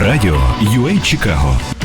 Радіо UA Чикаго.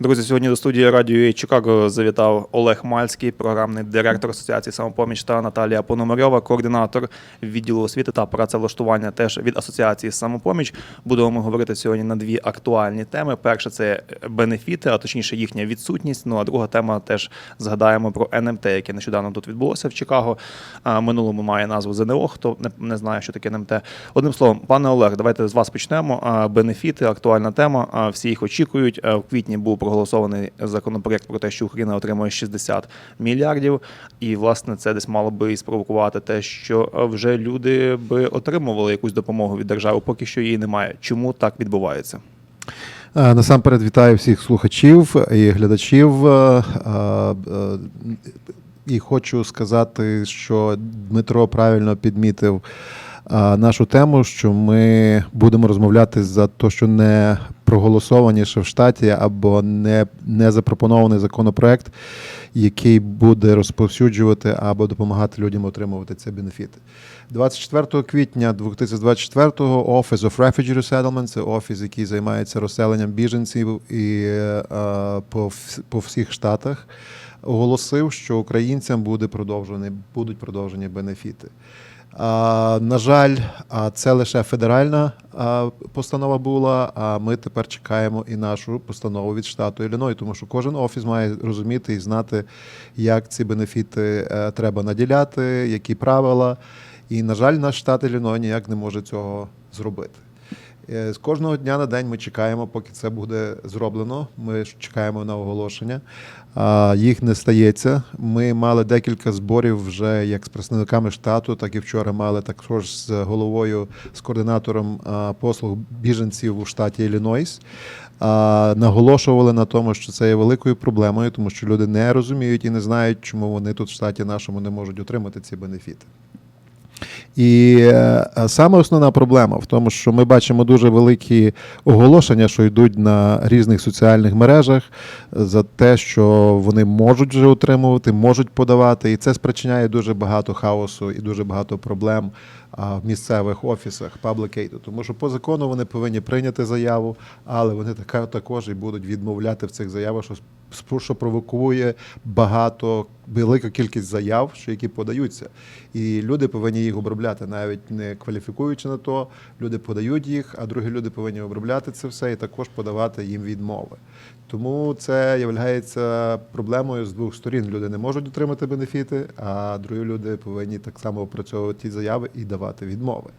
Друзі, сьогодні до студії радіо Чикаго завітав Олег Мальський, програмний директор Асоціації самопоміч та Наталія Пономарьова, координатор відділу освіти та працевлаштування теж від Асоціації самопоміч. Будемо ми говорити сьогодні на дві актуальні теми. Перша це бенефіти, а точніше їхня відсутність. Ну а друга тема теж згадаємо про НМТ, яке нещодавно тут відбулося в Чикаго. Минулому має назву ЗНО. Хто не знає, що таке НМТ. Одним словом, пане Олег, давайте з вас почнемо. Бенефіти, актуальна тема. Всі їх очікують. В квітні був проголосований законопроект про те, що Україна отримує 60 мільярдів. І власне це десь мало би і спровокувати те, що вже люди би отримували якусь допомогу від держави, поки що її немає. Чому так відбувається? Е, Насамперед вітаю всіх слухачів і глядачів. Е, е, І хочу сказати, що Дмитро правильно підмітив нашу тему, що ми будемо розмовляти за те, що не проголосовані ще в штаті або не, не запропонований законопроект, який буде розповсюджувати або допомагати людям отримувати ці бенефіти. 24 квітня 2024-го Office of Refugee Resettlement, це офіс, який займається розселенням біженців і по, по всіх штатах, оголосив, що українцям буде продовжені, будуть продовжені бенефіти. На жаль, це лише федеральна постанова була. А ми тепер чекаємо і нашу постанову від штату Ілліной, тому що кожен офіс має розуміти і знати, як ці бенефіти е, треба наділяти, які правила. І, на жаль, наш штат Ілліной ніяк не може цього зробити. Е, З кожного дня на день ми чекаємо, поки це буде зроблено. Ми чекаємо на оголошення. Їх не стається. Ми мали декілька зборів вже як з представниками штату, так і вчора мали також з головою, з координатором послуг біженців у штаті Іллінойс. Наголошували на тому, що це є великою проблемою, тому що люди не розуміють і не знають, чому вони тут в штаті нашому не можуть отримати ці бенефіти. І е, саме основна проблема в тому, що ми бачимо дуже великі оголошення, що йдуть на різних соціальних мережах за те, що вони можуть вже отримувати, можуть подавати, і це спричиняє дуже багато хаосу і дуже багато проблем в місцевих офісах Aid. Тому що по закону вони повинні прийняти заяву, але вони така також і будуть відмовляти в цих заявах, що що провокує багато велика кількість заяв, що які подаються, і люди повинні їх обробляти, навіть не кваліфікуючи на то. Люди подають їх, а другі люди повинні обробляти це все і також подавати їм відмови. Тому це є проблемою з двох сторін. Люди не можуть отримати бенефіти, а другі люди повинні так само опрацьовувати ті заяви і давати відмови.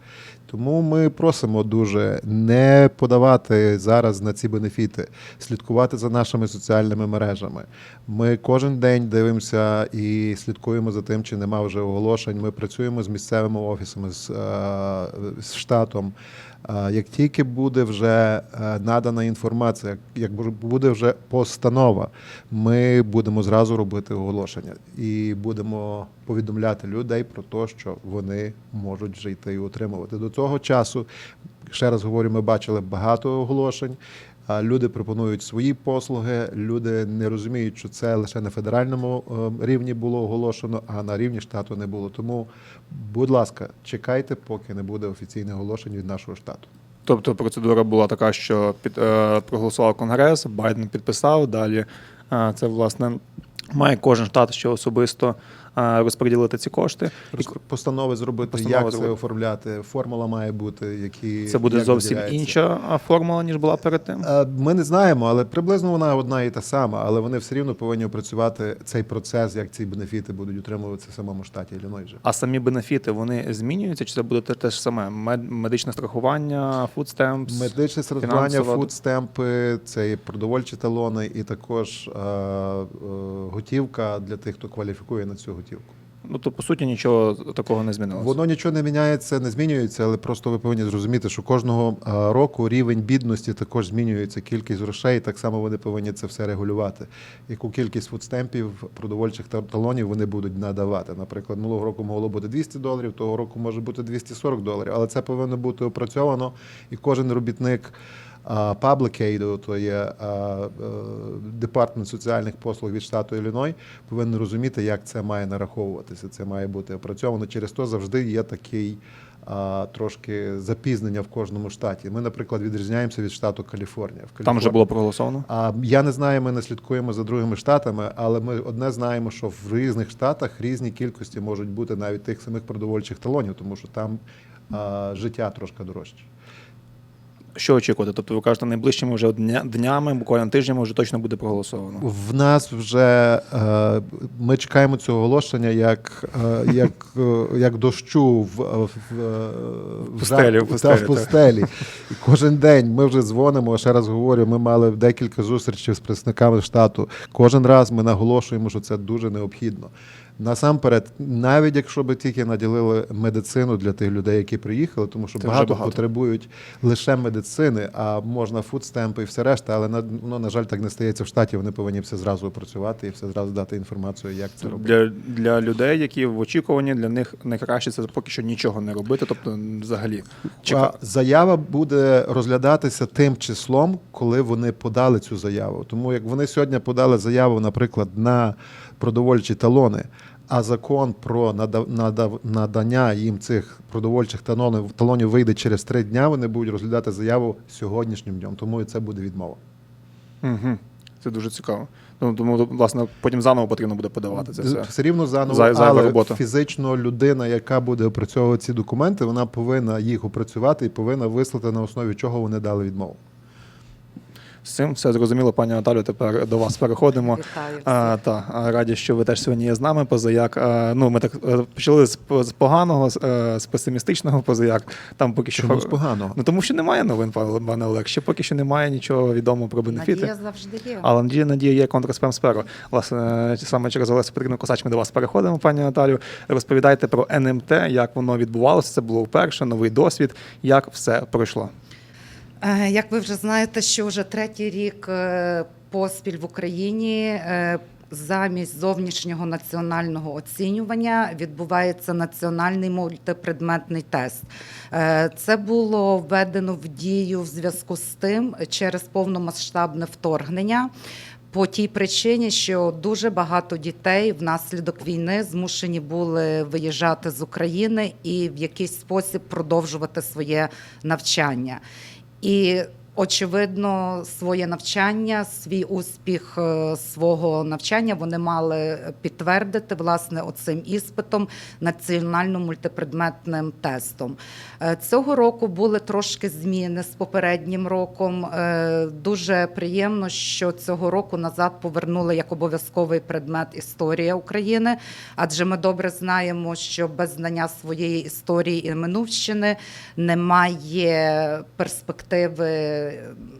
Тому ми просимо дуже не подавати зараз на ці бенефіти, слідкувати за нашими соціальними мережами. Ми кожен день дивимося і слідкуємо за тим, чи нема вже оголошень. Ми працюємо з місцевими офісами, з, е, з штатом. Е, Як тільки буде вже е, надана інформація, як бу- буде вже постанова, ми будемо зразу робити оголошення і будемо повідомляти людей про те, що вони можуть вже йти і отримувати. До цього часу, ще раз говорю, ми бачили багато оголошень. Люди пропонують свої послуги. Люди не розуміють, що це лише на федеральному е, рівні було оголошено, а на рівні штату не було. Тому, будь ласка, чекайте, поки не буде офіційне оголошення від нашого штату. Тобто процедура була така, що під, е, проголосував Конгрес, Байден підписав. Далі е, це власне має кожен штат ще особисто розподілити ці кошти. Постанови зробити, Постанови як це зробити. оформляти. Формула має бути, які це буде як зовсім виділяється. інша формула, ніж була перед тим. Е, Ми не знаємо, але приблизно вона одна і та сама, але вони все рівно повинні опрацювати цей процес, як ці бенефіти будуть утримуватися в самому штаті Ілліной вже. А самі бенефіти вони змінюються, чи це буде те, ж саме? Мед, медичне страхування, фудстемпс? Медичне страхування, фудстемпи, це і продовольчі талони, і також е, е, готівка для тих, хто кваліфікує на цю готівку. Ну то по суті нічого такого не змінилося. Воно нічого не міняється, не змінюється, але просто ви повинні зрозуміти, що кожного року рівень бідності також змінюється, кількість грошей. Так само вони повинні це все регулювати. Яку кількість фудстемпів, продовольчих та- талонів вони будуть надавати. Наприклад, минулого року могло бути 200 доларів, того року може бути 240 доларів, але це повинно бути опрацьовано, і кожен робітник. Public Aid, то є е, департамент соціальних послуг від штату Ілліной, повинен розуміти, як це має нараховуватися. Це має бути опрацьовано. Через то завжди є такий трошки запізнення в кожному штаті. Ми, наприклад, відрізняємося від штату Каліфорнія. В Там вже було проголосовано. а я не знаю, ми не слідкуємо за другими штатами, але ми одне знаємо, що в різних штатах різні кількості можуть бути навіть тих самих продовольчих талонів, тому що там а, життя трошки дорожче. Що очікувати? Тобто ви кажете, найближчими вже дня, днями, буквально тижнями вже точно буде проголосовано. В нас вже е, ми чекаємо цього оголошення як, е, як, е, як дощу в, в, в, Пустелі, в та, пустелі, в пустелі. І кожен день ми вже дзвонимо. Ще раз говорю, ми мали декілька зустрічей з представниками штату. Кожен раз ми наголошуємо, що це дуже необхідно. Насамперед, навіть якщо би тільки наділили медицину для тих людей, які приїхали, тому що багато, багато. потребують лише медицини, а можна фудстемпи і все решта, але на, ну, на жаль, так не стається в штаті. Вони повинні все зразу опрацювати і все зразу дати інформацію, як це робити. Для, для людей, які в очікуванні, для них найкраще це поки що нічого не робити, тобто взагалі чекати. заява буде розглядатися тим числом, коли вони подали цю заяву. Тому як вони сьогодні подали заяву, наприклад, на продовольчі талони, а закон про нада- нада- надання їм цих продовольчих талонів, талонів вийде через три дня, вони будуть розглядати заяву сьогоднішнім днем. Тому і це буде відмова. Угу. Це дуже цікаво. Ну, тому, власне, потім заново потрібно буде подавати це все. Все рівно заново, Зай- але робота. фізично людина, яка буде опрацьовувати ці документи, вона повинна їх опрацювати і повинна вислати на основі чого вони дали відмову. З цим все зрозуміло, пані Наталю. Тепер до вас переходимо. Вітаю. А, та, раді, що ви теж сьогодні є з нами. Позаяк. А, ну, ми так е, почали з, з поганого, з, е, з песимістичного позаяк. Там поки що Чому з поганого? Ну тому що немає новин, пане Олег. Ще поки що немає нічого відомого про бенефіти. Надія завжди є. Але надія, надія є контрспем сперу. Власне, саме через Олесю Петрівну Косач ми до вас переходимо, пані Наталю. Розповідайте про НМТ, як воно відбувалося. Це було вперше, новий досвід. Як все пройшло? Е, Як ви вже знаєте, що вже третій рік е, поспіль в Україні е, замість зовнішнього національного оцінювання відбувається національний мультипредметний тест. Це було введено в дію в зв'язку з тим через повномасштабне вторгнення. По тій причині, що дуже багато дітей внаслідок війни змушені були виїжджати з України і в якийсь спосіб продовжувати своє навчання. І очевидно, своє навчання, свій успіх е, свого навчання вони мали підтвердити власне оцим іспитом національно-мультипредметним тестом. Е, Цього року були трошки зміни з попереднім роком. Е, Дуже приємно, що цього року назад повернули як обов'язковий предмет історія України, адже ми добре знаємо, що без знання своєї історії і минувщини немає перспективи,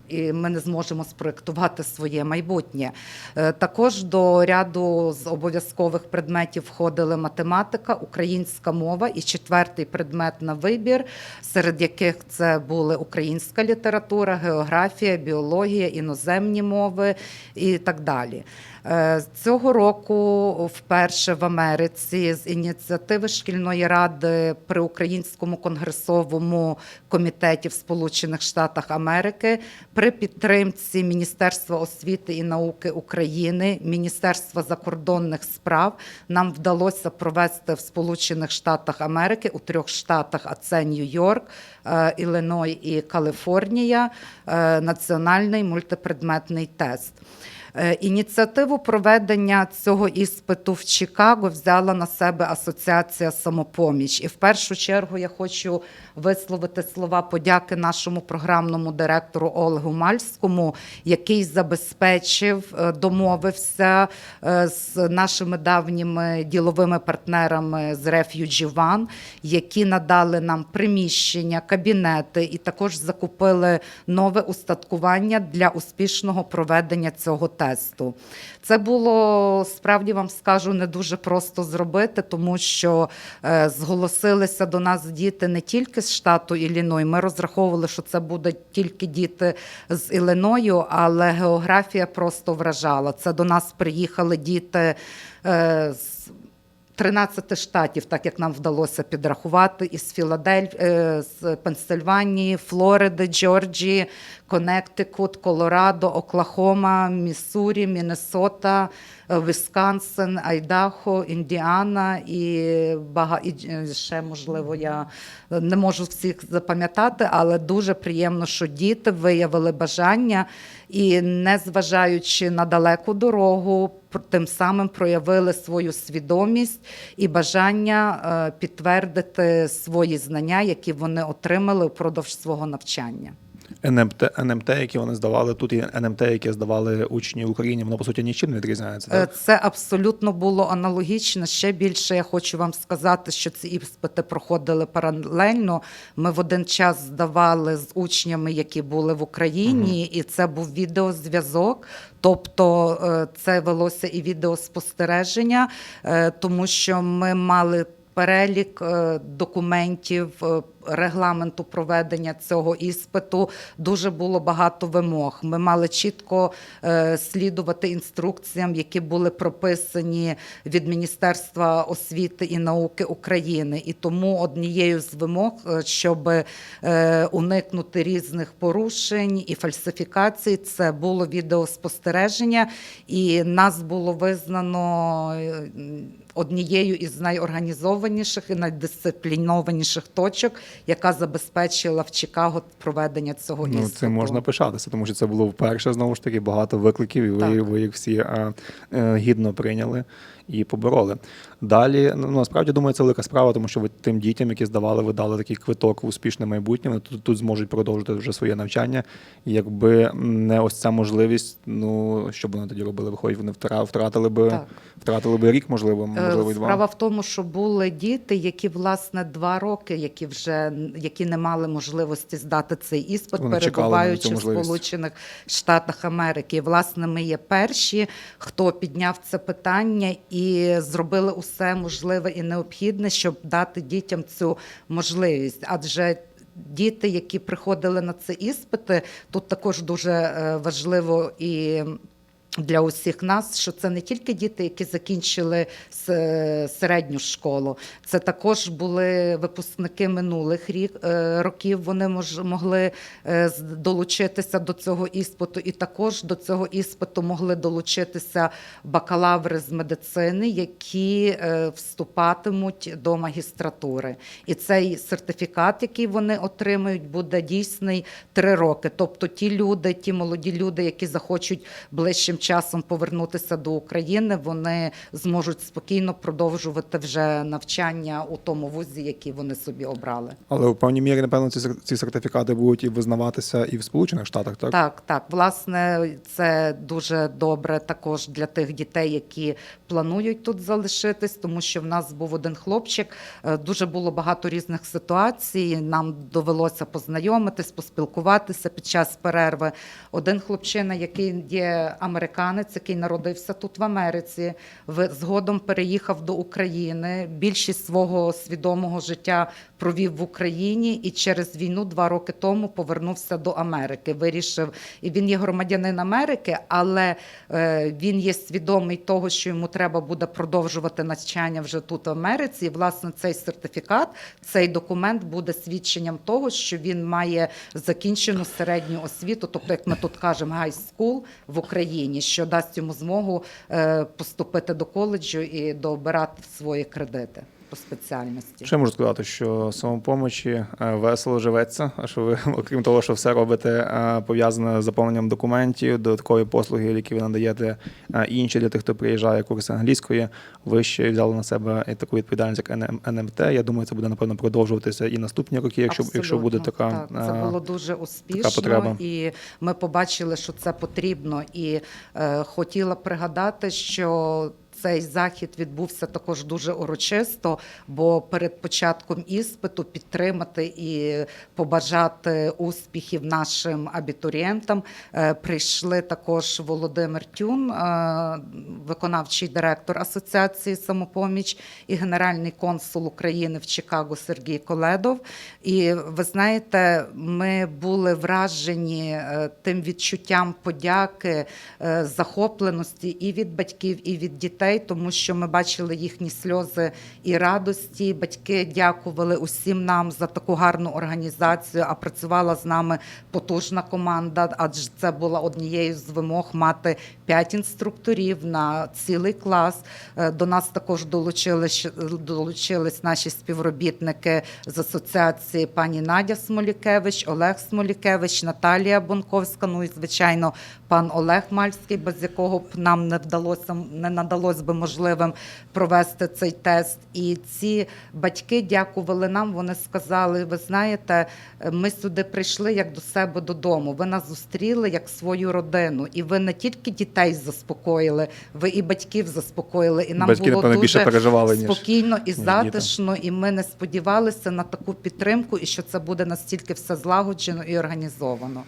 і ми не зможемо спроектувати своє майбутнє. Е, Також до ряду з обов'язкових предметів входили математика, українська мова і четвертий предмет на вибір, серед яких це були українська література, географія, біологія, іноземні мови і так далі. Е, Цього року вперше в Америці з ініціативи шкільної ради при Українському конгресовому комітеті в Сполучених Штатах Америки при підтримці Міністерства освіти і науки України, Міністерства закордонних справ нам вдалося провести в Сполучених Штатах Америки у трьох штатах, а це Нью-Йорк, е, Іллиной і Каліфорнія, е, національний мультипредметний тест. Е, Ініціативу проведення цього іспиту в Чикаго взяла на себе асоціація самопоміч. І в першу чергу я хочу висловити слова подяки нашому програмному директору Олегу Мальському, який забезпечив, е, домовився е, з нашими давніми діловими партнерами з Refugee One, які надали нам приміщення, кабінети і також закупили нове устаткування для успішного проведення цього тесту. Це було справді вам скажу не дуже просто зробити, тому що е, зголосилися до нас діти не тільки з штату Іліной. Ми розраховували, що це будуть тільки діти з Іліною, але географія просто вражала. Це до нас приїхали діти е, з 13 штатів, так як нам вдалося підрахувати, із Філадельф... е, з Пенсильванії, Флориди, Джорджії, Коннектикут, Колорадо, Оклахома, Міссурі, Міннесота, е, Вісконсин, Айдахо, Індіана і, бага... і е, ще, можливо, я не можу всіх запам'ятати, але дуже приємно, що діти виявили бажання і, незважаючи на далеку дорогу, тим самим проявили свою свідомість і бажання е, підтвердити свої знання, які вони отримали впродовж свого навчання. НМТ, НМТ, які вони здавали тут, і НМТ, яке здавали учні в Україні, воно по суті нічим не відрізняється. Е, Так? Це абсолютно було аналогічно. Ще більше я хочу вам сказати, що ці іспити проходили паралельно. Ми в один час здавали з учнями, які були в Україні, і це був відеозв'язок. Тобто е, це велося і відеоспостереження, е, тому що ми мали. Перелік е, документів, регламенту проведення цього іспиту дуже було багато вимог. Ми мали чітко е, слідувати інструкціям, які були прописані від Міністерства освіти і науки України. І тому однією з вимог, е, щоб е, уникнути різних порушень і фальсифікацій, це було відеоспостереження, і нас було визнано. Однією із найорганізованіших і найдисциплінованіших точок, яка забезпечила в Чикаго проведення цього Ну, іспиту. цим можна пишатися, тому що це було вперше знову ж таки багато викликів, і ви, ви їх всі а, а, гідно прийняли і побороли. Далі, ну насправді думаю, це велика справа, тому що ви тим дітям, які здавали, ви дали такий квиток в успішне майбутнє. Вони тут, тут зможуть продовжити вже своє навчання. І Якби не ось ця можливість, ну що б вони тоді робили? Виходить, вони втра- втратили би Так. втратили би рік, можливо, можливо, Е, два. Справа в тому, що були діти, які власне два роки, які вже які не мали можливості здати цей іспит, Вони перебуваючи в. Сполучених Штатах Америки. І, власне, ми є перші, хто підняв це питання і зробили усе можливе і необхідне, щоб дати дітям цю можливість, адже. Діти, які приходили на ці іспити, тут також дуже е, важливо і для усіх нас, що це не тільки діти, які закінчили середню школу, це також були випускники минулих рік, е, років. Вони могли е, долучитися до цього іспиту, і також до цього іспиту могли долучитися бакалаври з медицини, які е, вступатимуть до магістратури. І цей сертифікат, який вони отримають, буде дійсний три роки. Тобто, ті люди, ті молоді люди, які захочуть ближчим часом повернутися до України, вони зможуть спокійно продовжувати вже навчання у тому вузі, який вони собі обрали. Але в певній мірі, напевно, ці, ці сертифікати будуть і визнаватися і в Сполучених Штатах, так? Так, так. Власне, це дуже добре також для тих дітей, які планують тут залишитись, тому що в нас був один хлопчик. е, Дуже було багато різних ситуацій. Нам довелося познайомитись, поспілкуватися під час перерви. Один хлопчина, який є американець, який народився тут в Америці, згодом переїхав до України. Більшість свого свідомого життя провів в Україні і через війну два роки тому повернувся до Америки. Вирішив, і він є громадянин Америки, але е, він є свідомий того, що йому треба буде продовжувати навчання вже тут в Америці. І власне цей сертифікат, цей документ буде свідченням того, що він має закінчену середню освіту, тобто, як ми тут кажемо, high school в Україні, що дасть йому змогу е, поступити до коледжу і дообирати свої кредити по спеціальності. Ще можу сказати, що самопомочі е, весело живеться. А що ви, окрім того, що все робите е, пов'язане з заповненням документів, додаткові послуги, які ви надаєте е, інші для тих, хто приїжджає курси англійської, ви ще взяли на себе таку відповідальність, як НМ НМТ. Я думаю, це буде напевно продовжуватися і наступні роки, якщо якщо буде така так. це було дуже успішно, потреба. і ми побачили, що це потрібно. І е, хотіла пригадати, що. Цей захід відбувся також дуже урочисто, бо перед початком іспиту підтримати і побажати успіхів нашим абітурієнтам е, прийшли також Володимир Тюн, е, виконавчий директор Асоціації самопоміч і генеральний консул України в Чикаго Сергій Коледов. І ви знаєте, ми були вражені е, тим відчуттям подяки, захопленості і від батьків, і від дітей. Дітей, тому що ми бачили їхні сльози і радості. Батьки дякували усім нам за таку гарну організацію. А працювала з нами потужна команда, адже це була однією з вимог мати п'ять інструкторів на цілий клас. Е, До нас також долучились, долучились наші співробітники з асоціації пані Надя Смолікевич, Олег Смолікевич, Наталія Бонковська. Ну і звичайно, пан Олег Мальський, без якого б нам не вдалося не надалось би можливим провести цей тест. І ці батьки дякували нам. Вони сказали: ви знаєте, ми сюди прийшли як до себе додому. Ви нас зустріли як свою родину, і ви не тільки дітей заспокоїли, ви і батьків заспокоїли. І нам Батьки, було дуже більше переживали, спокійно і затишно. І ми не сподівалися на таку підтримку, і що це буде настільки все злагоджено і організовано.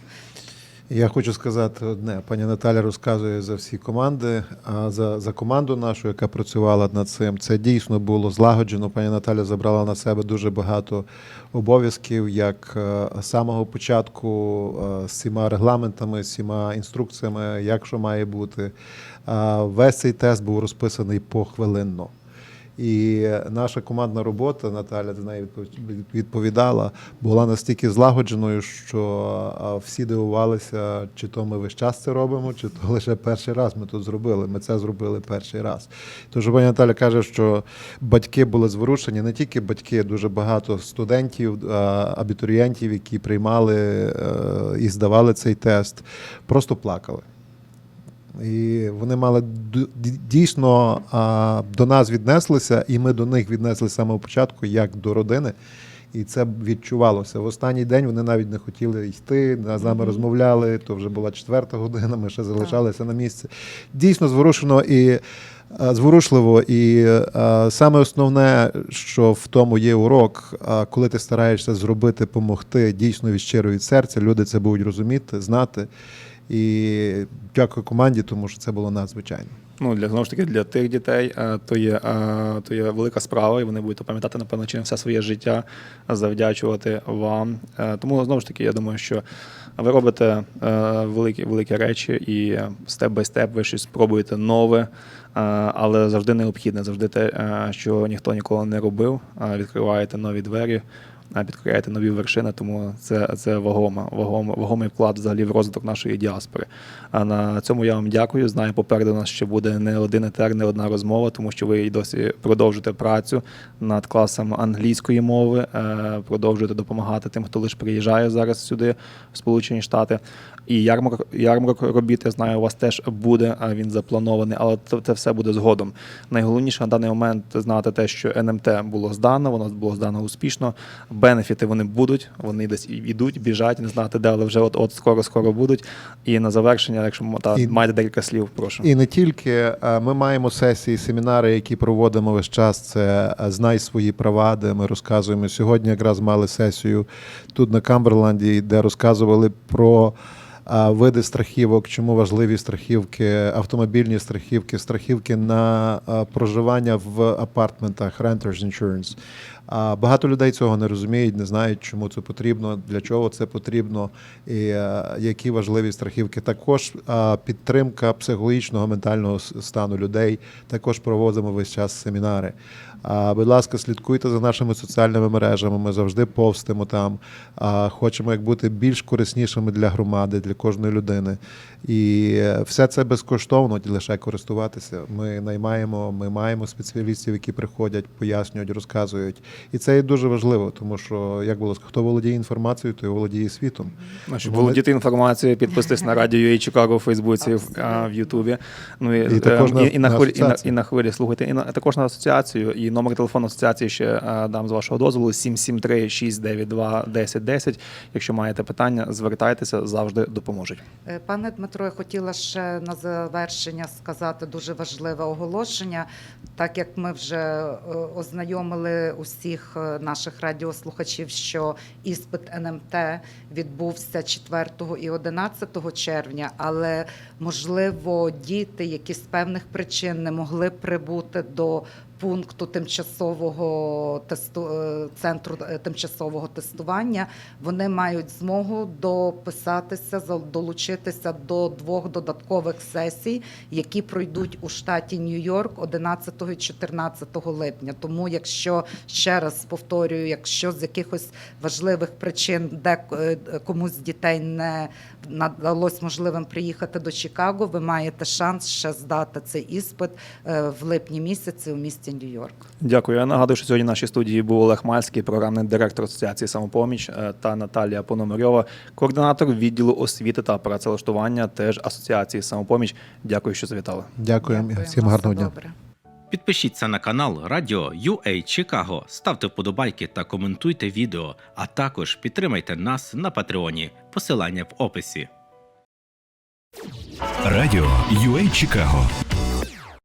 Я хочу сказати одне: пані Наталя розказує за всі команди. А за, за команду нашу, яка працювала над цим, це дійсно було злагоджено. Пані Наталя забрала на себе дуже багато обов'язків, як е, з самого початку е, з всіма регламентами, з всіма інструкціями, як що має бути. Весь цей тест був розписаний похвилинно. І наша командна робота, Наталя за неї відпов- відповідала, була настільки злагодженою, що всі дивувалися, чи то ми весь час це робимо, чи то лише перший раз ми тут зробили. Ми це зробили перший раз. Тож пані Наталя каже, що батьки були зворушені, не тільки батьки, дуже багато студентів, абітурієнтів, які приймали е, і здавали цей тест, просто плакали. І вони мали дійсно до нас віднеслися, і ми до них віднесли з самого початку, як до родини. І це відчувалося. В останній день вони навіть не хотіли йти, з нами розмовляли. То вже була четверта година, ми ще залишалися на місці. Дійсно зворушено і зворушливо. І саме основне, що в тому є урок, коли ти стараєшся зробити, допомогти дійсно від щиро від серця, люди це будуть розуміти, знати. І дякую команді, тому що це було надзвичайно. Ну, для знову ж таки, для тих дітей е, то є, е, то є велика справа, і вони будуть пам'ятати, напевно, чи не все своє життя, завдячувати вам. Е, Тому знову ж таки, я думаю, що ви робите великі, великі речі, і степ бай степ ви щось спробуєте нове, але завжди необхідне, завжди те, що ніхто ніколи не робив. Відкриваєте нові двері. Підкоряєте нові вершини, тому це, це вагома, вагома, вагомий вклад взагалі в розвиток нашої діаспори. А на цьому я вам дякую. Знаю, попереду нас ще буде не один етер, не одна розмова, тому що ви і досі продовжуєте працю над класом англійської мови, е, продовжуєте допомагати тим, хто лише приїжджає зараз сюди, в Сполучені Штати. І ярмарок, ярмарок робіт, я знаю, у вас теж буде, а він запланований, але це все буде згодом. Найголовніше на даний момент знати те, що НМТ було здано, воно було здано успішно. Бенефіти вони будуть, вони десь йдуть, біжать, не знати де, але вже от от скоро скоро будуть. І на завершення, якщо та І- маєте декілька слів, прошу. І не тільки ми маємо сесії, семінари, які проводимо весь час. Це знай свої права, де ми розказуємо. Сьогодні якраз мали сесію тут на Камберленді, де розказували про. Види страхівок, чому важливі страхівки, автомобільні страхівки, страхівки на проживання в апартментах, renters insurance. А багато людей цього не розуміють, не знають, чому це потрібно, для чого це потрібно, і е, які важливі страхівки. Також підтримка психологічного ментального стану людей. Також проводимо весь час семінари. Будь ласка, слідкуйте за нашими соціальними мережами. Ми завжди повстимо там. Хочемо як бути більш кориснішими для громади, для кожної людини. І е, все це безкоштовно, лише користуватися. Ми наймаємо, ми маємо спеціалістів, які приходять, пояснюють, розказують. І це є дуже важливо, тому що як було сказано, хто володіє інформацією, той володіє світом. Ну, Щоб Вони- володіти інформацією, підписуйтесь на радіо UA Чикаго у Фейсбуці, в, а, в Ютубі. Ну, і, І також ем, на- і, і, на, на хвилі, і, на, і на хвилі, слухайте, і на, також на асоціацію. І номер телефону асоціації ще а, дам з вашого дозволу 773 692 1010. Якщо маєте питання, звертайтеся, завжди допоможуть. Е, Пане Дмитро, я хотіла ще на завершення сказати дуже важливе оголошення. Так як ми вже е, ознайомили усіх е, наших радіослухачів, що іспит НМТ відбувся 4 і 11 червня, але можливо діти, які з певних причин не могли прибути до пункту тимчасового тесту е, центру е, тимчасового тестування, вони мають змогу дописатися, долучитися до двох додаткових сесій, які пройдуть у штаті Нью-Йорк 11 і 14 липня. Тому, якщо ще раз повторюю, якщо з якихось важливих причин де е, комусь з дітей не надалось можливим приїхати до Чикаго, ви маєте шанс ще здати цей іспит в липні місяці у місті Нью-Йорк. Дякую. Я нагадую, що сьогодні в нашій студії був Олег Мальський, програмний директор Асоціації самопоміч е, та Наталія Пономарьова, координатор відділу освіти та працевлаштування теж Асоціації самопоміч. Дякую, що завітали. Дякуємо. Дякую. Всім гарного дня. добре. Підпишіться на канал Радіо UA Чикаго, ставте вподобайки та коментуйте відео, а також підтримайте нас на Патреоні. Посилання в описі. Радіо UA Чикаго